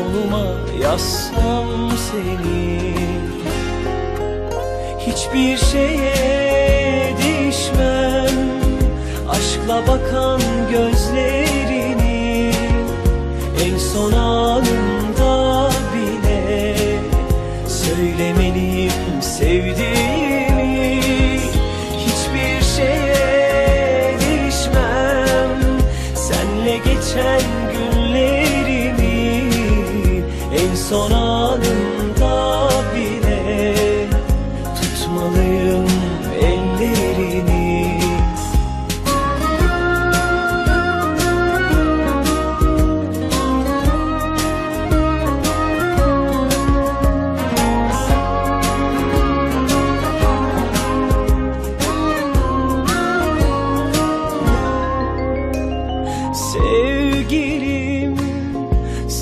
En sonuma yazsam seni. Hiçbir şeye değişmem Aşkla bakan gözlerini En son anımda bile Söylemeliyim sevdiğimi. Hiçbir şeye değişmem Senle geçen En son anımda bile Tutmalıyım ellerini. Sevgilim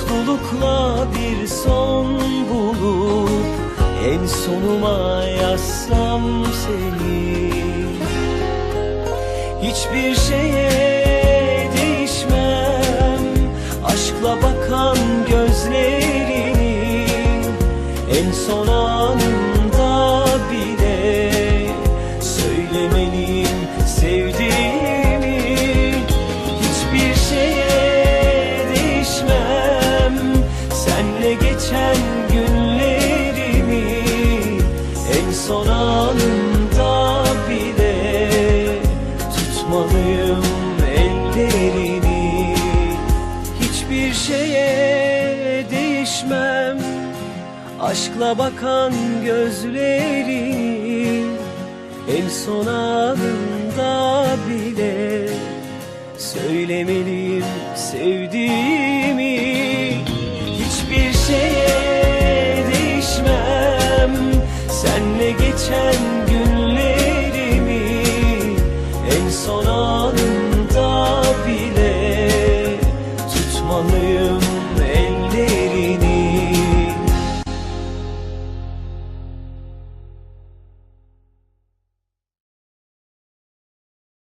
Mutlulukla bir son bulup En sonuma yazsam seni. Hiçbir şeye değişmem Aşkla bakan gözlerini En son anımda bile son anımda bile Tutmalıyım ellerini. Hiçbir şeye değişmem Aşkla bakan gözlerini En son anımda bile Söylemeliyim sevdiğimi Senle geçen